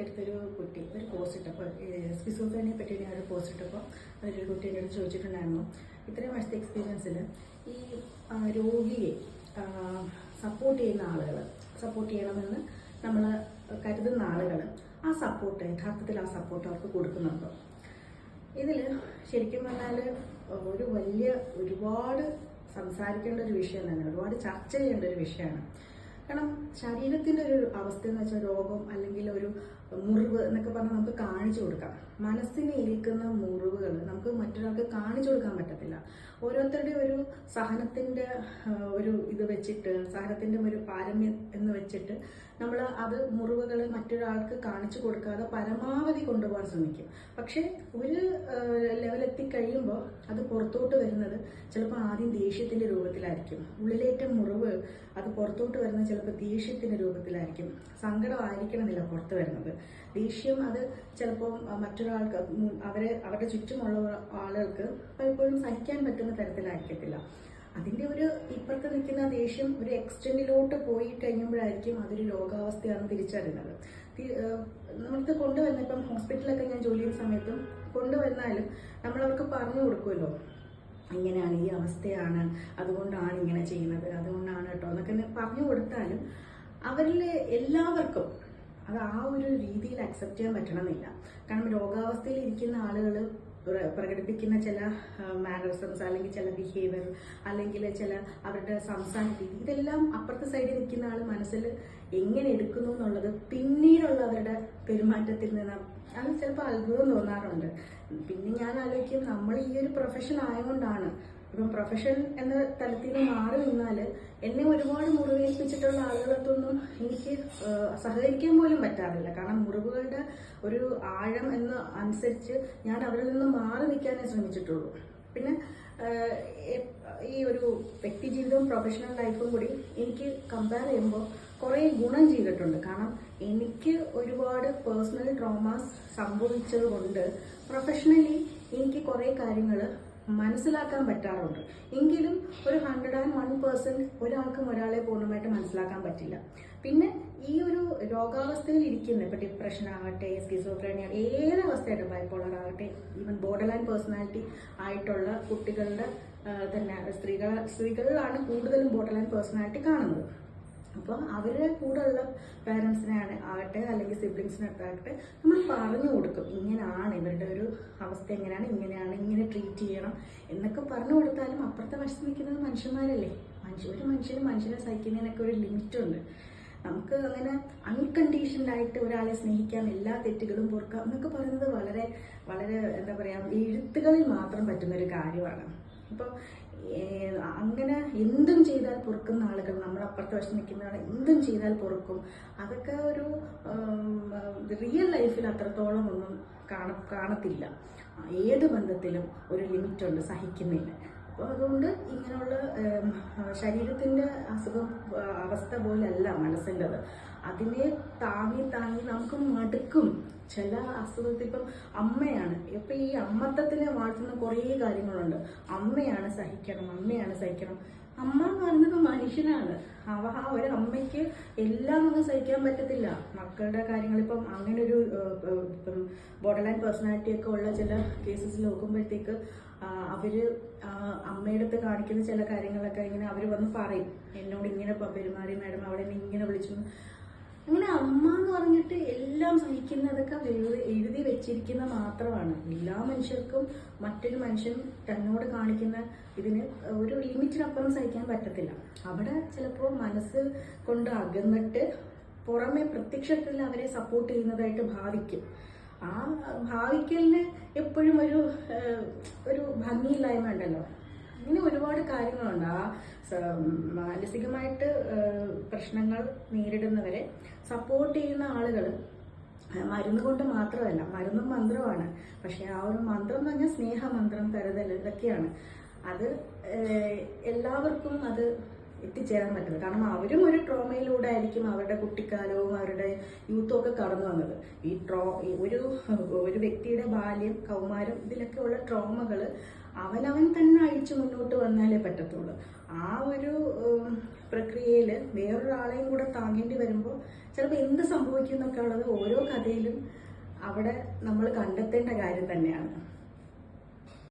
എന്റെ അടുത്തൊരു കുട്ടി ഒരു പോസ്റ്റ് ഇട്ടപ്പോൾ സ്കിസോഫ്രനിയെ പറ്റി ഞാൻ ഒരു പോസ്റ്റ് ഇട്ടപ്പോൾ അതിലൊരു കുട്ടി എന്റെ അടുത്ത് ചോദിച്ചിട്ടുണ്ടായിരുന്നു. ഇത്രയും വർഷത്തെ എക്സ്പീരിയൻസിൽ ഈ രോഗിയെ സപ്പോർട്ട് ചെയ്യുന്ന ആളുകൾ സപ്പോർട്ട് ചെയ്യണമെന്ന് നമ്മൾ കരുതുന്ന ആളുകൾ ആ സപ്പോർട്ട് യഥാർത്ഥത്തിൽ ആ സപ്പോർട്ട് അവർക്ക് കൊടുക്കുന്നുണ്ടോ? ഇതിൽ ശരിക്കും പറഞ്ഞാൽ ഒരു വലിയ ഒരുപാട് സംസാരിക്കേണ്ട ഒരു വിഷയം തന്നെ ഒരുപാട് ചർച്ച ചെയ്യേണ്ട ഒരു വിഷയമാണ്. കാരണം ശരീരത്തിന്റെ ഒരു അവസ്ഥ എന്ന് വെച്ചാൽ രോഗം അല്ലെങ്കിൽ ഒരു മുറിവ് എന്നൊക്കെ പറഞ്ഞാൽ നമുക്ക് കാണിച്ചു കൊടുക്കാം. മനസ്സിനെ ഇരിക്കുന്ന മുറിവുകൾ നമുക്ക് മറ്റൊരാൾക്ക് കാണിച്ചു കൊടുക്കാൻ പറ്റത്തില്ല. ഓരോരുത്തരുടെ ഒരു സഹനത്തിന്റെ ഒരു ഇത് വെച്ചിട്ട് സഹനത്തിന്റെ ഒരു പാരമ്യം എന്ന് വെച്ചിട്ട് നമ്മൾ അത് മുറിവുകൾ മറ്റൊരാൾക്ക് കാണിച്ചു കൊടുക്കാതെ പരമാവധി കൊണ്ടുപോകാൻ ശ്രമിക്കും. പക്ഷേ ഒരു ലെവലെത്തി കഴിയുമ്പോൾ അത് പുറത്തോട്ട് വരുന്നത് ചിലപ്പോൾ ആദ്യം ദേഷ്യത്തിന്റെ രൂപത്തിലായിരിക്കും. ഉള്ളിലേറ്റ മുറിവ് അത് പുറത്തോട്ട് വരുന്നത് ചിലപ്പോൾ ദേഷ്യത്തിന്റെ രൂപത്തിലായിരിക്കും സങ്കടമായിരിക്കണമെന്നില്ല പുറത്ത് വരുന്നത്. ദേഷ്യം അത് ചിലപ്പോൾ മറ്റൊരാൾക്ക് അവരെ അവരുടെ ചുറ്റുമുള്ള ആളുകൾക്ക് പലപ്പോഴും സഹിക്കാൻ പറ്റുന്ന തരത്തിലായിരിക്കത്തില്ല. അതിന്റെ ഒരു ഇപ്പുറത്ത് നിൽക്കുന്ന ദേഷ്യം ഒരു എക്സ്റ്റെൻഡിലോട്ട് പോയി കഴിയുമ്പോഴായിരിക്കും അതൊരു രോഗാവസ്ഥയാണ് തിരിച്ചറിയുന്നത്. നമ്മൾക്ക് കൊണ്ടുവരുന്ന ഇപ്പം ഹോസ്പിറ്റലിലൊക്കെ ഞാൻ ജോലി ചെയ്യുന്ന സമയത്തും കൊണ്ടുവന്നാലും നമ്മളവർക്ക് പറഞ്ഞു കൊടുക്കുമല്ലോ. ഇങ്ങനെയാണ് ഈ അവസ്ഥയാണ് അതുകൊണ്ടാണ് ഇങ്ങനെ ചെയ്യുന്നത് അതുകൊണ്ടാണ് കേട്ടോ എന്നൊക്കെ പറഞ്ഞു കൊടുത്താലും അവരിൽ എല്ലാവർക്കും അത് ആ ഒരു രീതിയിൽ അക്സെപ്റ്റ് ചെയ്യാൻ പറ്റണമെന്നില്ല. കാരണം രോഗാവസ്ഥയിൽ ഇരിക്കുന്ന ആളുകൾ പ്രകടിപ്പിക്കുന്ന ചില മാനറിസംസ് അല്ലെങ്കിൽ ചില ബിഹേവിയർ അല്ലെങ്കിൽ ചില അവരുടെ സംസാര രീതി ഇതെല്ലാം അപ്പുറത്തെ സൈഡിൽ നിൽക്കുന്ന ആൾ മനസ്സിൽ എങ്ങനെ എടുക്കുന്നു എന്നുള്ളത് പിന്നീടുള്ള അവരുടെ പെരുമാറ്റത്തിൽ നിന്ന് അത് ചിലപ്പോൾ അത്ഭുതം തോന്നാറുണ്ട്. പിന്നെ ഞാൻ ആലോചിക്കും നമ്മൾ ഈ ഒരു പ്രൊഫഷൻ ആയതുകൊണ്ടാണ്. ഇപ്പം പ്രൊഫഷൻ എന്ന തലത്തിൽ നിന്ന് മാറി നിന്നാൽ എന്നെ ഒരുപാട് മുറിവേൽപ്പിച്ചിട്ടുള്ള ആളുകളൊത്തൊന്നും എനിക്ക് സഹകരിക്കാൻ പോലും പറ്റാറില്ല. കാരണം മുറിവുകളുടെ ഒരു ആഴം എന്ന് അനുസരിച്ച് ഞാൻ അവരിൽ നിന്ന് മാറി നിൽക്കാനേ ശ്രമിച്ചിട്ടുള്ളൂ. പിന്നെ ഈ ഒരു വ്യക്തി ജീവിതവും പ്രൊഫഷണൽ ലൈഫും കൂടി എനിക്ക് കമ്പയർ ചെയ്യുമ്പോൾ കുറേ ഗുണം ചെയ്തിട്ടുണ്ട്. കാരണം എനിക്ക് ഒരുപാട് പേഴ്സണൽ ട്രോമാസ് സംഭവിച്ചത് കൊണ്ട് പ്രൊഫഷണലി എനിക്ക് കുറേ കാര്യങ്ങൾ മനസ്സിലാക്കാൻ പറ്റാറുണ്ട്. എങ്കിലും ഒരു ഹൺഡ്രഡ് ആൻഡ് വൺ പേഴ്സന്റ് ഒരാൾക്കും ഒരാളെ പൂർണമായിട്ട് മനസ്സിലാക്കാൻ പറ്റില്ല. പിന്നെ ഈ ഒരു രോഗാവസ്ഥയിൽ ഇരിക്കുന്ന ഇപ്പം ഡിപ്രഷൻ ആകട്ടെ സ്കിസോഫ്രേനിയ ഏത് അവസ്ഥയായിട്ട് ബൈപ്പോളർ ആകട്ടെ ഈവൻ ബോർഡർ ലൈൻ പേഴ്സണാലിറ്റി ആയിട്ടുള്ള കുട്ടികളുടെ തന്നെ സ്ത്രീകൾ സ്ത്രീകളിലാണ് കൂടുതലും ബോർഡർ ലൈൻ പേഴ്സണാലിറ്റി കാണുന്നത്. അപ്പോൾ അവരുടെ കൂടെയുള്ള പേരൻസിനെ ആകട്ടെ അല്ലെങ്കിൽ സിബ്ലിങ്സിനൊക്കെ ആകട്ടെ നമ്മൾ പറഞ്ഞു കൊടുക്കും. ഇങ്ങനെയാണ് ഇവരുടെ ഒരു അവസ്ഥ എങ്ങനെയാണ് ഇങ്ങനെയാണ് ഇങ്ങനെ ട്രീറ്റ് ചെയ്യണം എന്നൊക്കെ പറഞ്ഞു കൊടുത്താലും അപ്പുറത്തെ വശത്ത് നിൽക്കുന്നത് മനുഷ്യന്മാരല്ലേ? മനുഷ്യ ഒരു മനുഷ്യന് മനുഷ്യനെ സഹിക്കുന്നതിനൊക്കെ ഒരു ലിമിറ്റുണ്ട് നമുക്ക് അങ്ങനെ അൺകണ്ടീഷൻഡ് ആയിട്ട് ഒരാളെ സ്നേഹിക്കാം എല്ലാ തെറ്റുകളും പൊറുക്കാം എന്നൊക്കെ പറയുന്നത് വളരെ വളരെ എന്താ പറയുക എഴുത്തുകളിൽ മാത്രം പറ്റുന്ന ഒരു കാര്യമാണ്. അപ്പോൾ അങ്ങനെ എന്തും ചെയ്താൽ പൊറുക്കുന്ന ആളുകൾ നമ്മുടെ അപ്പുറത്തെ വശത്ത് നിൽക്കുന്ന ആൾ എന്തും ചെയ്താൽ പൊറുക്കും. അതൊക്കെ ഒരു റിയൽ ലൈഫിൽ അത്രത്തോളം ഒന്നും കാണ കാണത്തില്ല. ഏത് ബന്ധത്തിലും ഒരു ലിമിറ്റ് ഉണ്ട് സഹിക്കുന്നതിന്. അപ്പോൾ അതുകൊണ്ട് ഇങ്ങനെയുള്ള ശരീരത്തിന്റെ അസുഖം അവസ്ഥ പോലെയല്ല മനസ്സിന്റെത്. അതിനെ താങ്ങി താങ്ങി നമുക്ക് മടുക്കും. ചില അസുഖത്തിൽ ഇപ്പം അമ്മയാണ്. ഇപ്പം ഈ അമ്മത്തത്തിനെ വാഴ്ത്തുന്ന കുറേ കാര്യങ്ങളുണ്ട്. അമ്മയാണ് സഹിക്കണം അമ്മയാണ് സഹിക്കണം. അമ്മ എന്ന് പറയുന്നത് മനുഷ്യനാണ്. അവ ആ ഒരു അമ്മയ്ക്ക് എല്ലാം ഒന്നും സഹിക്കാൻ പറ്റത്തില്ല. മക്കളുടെ കാര്യങ്ങൾ ഇപ്പം അങ്ങനെ ഒരു ബോർഡർലൈൻ ബോർഡർ ലൈൻ പേഴ്സണാലിറ്റി ഒക്കെ ഉള്ള ചില കേസസ് നോക്കുമ്പോഴത്തേക്ക് അവർ അമ്മയുടെ അടുത്ത് കാണിക്കുന്ന ചില കാര്യങ്ങളൊക്കെ ഇങ്ങനെ അവർ വന്ന് പറയും. എന്നോട് ഇങ്ങനെ പെരുമാറി മാഡം അവിടെ ഇങ്ങനെ വിളിച്ചു. അമ്മ എന്ന് പറഞ്ഞിട്ട് എല്ലാം സഹിക്കുന്നതൊക്കെ എഴുതി എഴുതി വെച്ചിരിക്കുന്ന മാത്രമാണ്. എല്ലാ മനുഷ്യർക്കും മറ്റൊരു മനുഷ്യൻ തന്നോട് കാണിക്കുന്ന ഇതിന് ഒരു ലിമിറ്റിനപ്പുറം സഹിക്കാൻ പറ്റത്തില്ല. അവിടെ ചിലപ്പോൾ മനസ്സ് കൊണ്ട് അകന്നിട്ട് പുറമെ പ്രത്യക്ഷത്തിൽ അവരെ സപ്പോർട്ട് ചെയ്യുന്നതായിട്ട് ഭാവിക്കും. ആ ഭാവിക്കലിന് എപ്പോഴും ഒരു ഒരു ഭംഗിയില്ലായ്മ ഉണ്ടല്ലോ. അങ്ങനെ ഒരുപാട് കാര്യങ്ങളുണ്ട്. ആ മാനസികമായിട്ട് പ്രശ്നങ്ങൾ നേരിടുന്നവരെ സപ്പോർട്ട് ചെയ്യുന്ന ആളുകൾ മരുന്ന് കൊണ്ട് മാത്രമല്ല മരുന്നും മന്ത്രമാണ് പക്ഷെ ആ ഒരു മന്ത്രം എന്ന് പറഞ്ഞാൽ സ്നേഹമന്ത്രം കരുതൽ ഇതൊക്കെയാണ്. അത് എല്ലാവർക്കും അത് എത്തിച്ചേരാൻ പറ്റില്ല കാരണം അവരും ഒരു ട്രോമയിലൂടെ ആയിരിക്കും അവരുടെ കുട്ടിക്കാലവും അവരുടെ യൂത്തും ഒക്കെ കടന്നു വന്നത്. ഈ ട്രോ ഒരു ഒരു വ്യക്തിയുടെ ബാല്യം കൗമാരം ഇതിലൊക്കെ ഉള്ള ട്രോമകൾ അവനവൻ തന്നെ അഴിച്ചു മുന്നോട്ട് വന്നാലേ പറ്റത്തുള്ളൂ. ആ ഒരു പ്രക്രിയയിൽ വേറൊരാളെയും കൂടെ താങ്ങേണ്ടി വരുമ്പോൾ ചിലപ്പോൾ എന്ത് സംഭവിക്കും എന്നൊക്കെ ഉള്ളത് ഓരോ കഥയിലും അവിടെ നമ്മൾ കണ്ടെത്തേണ്ട കാര്യം തന്നെയാണ്.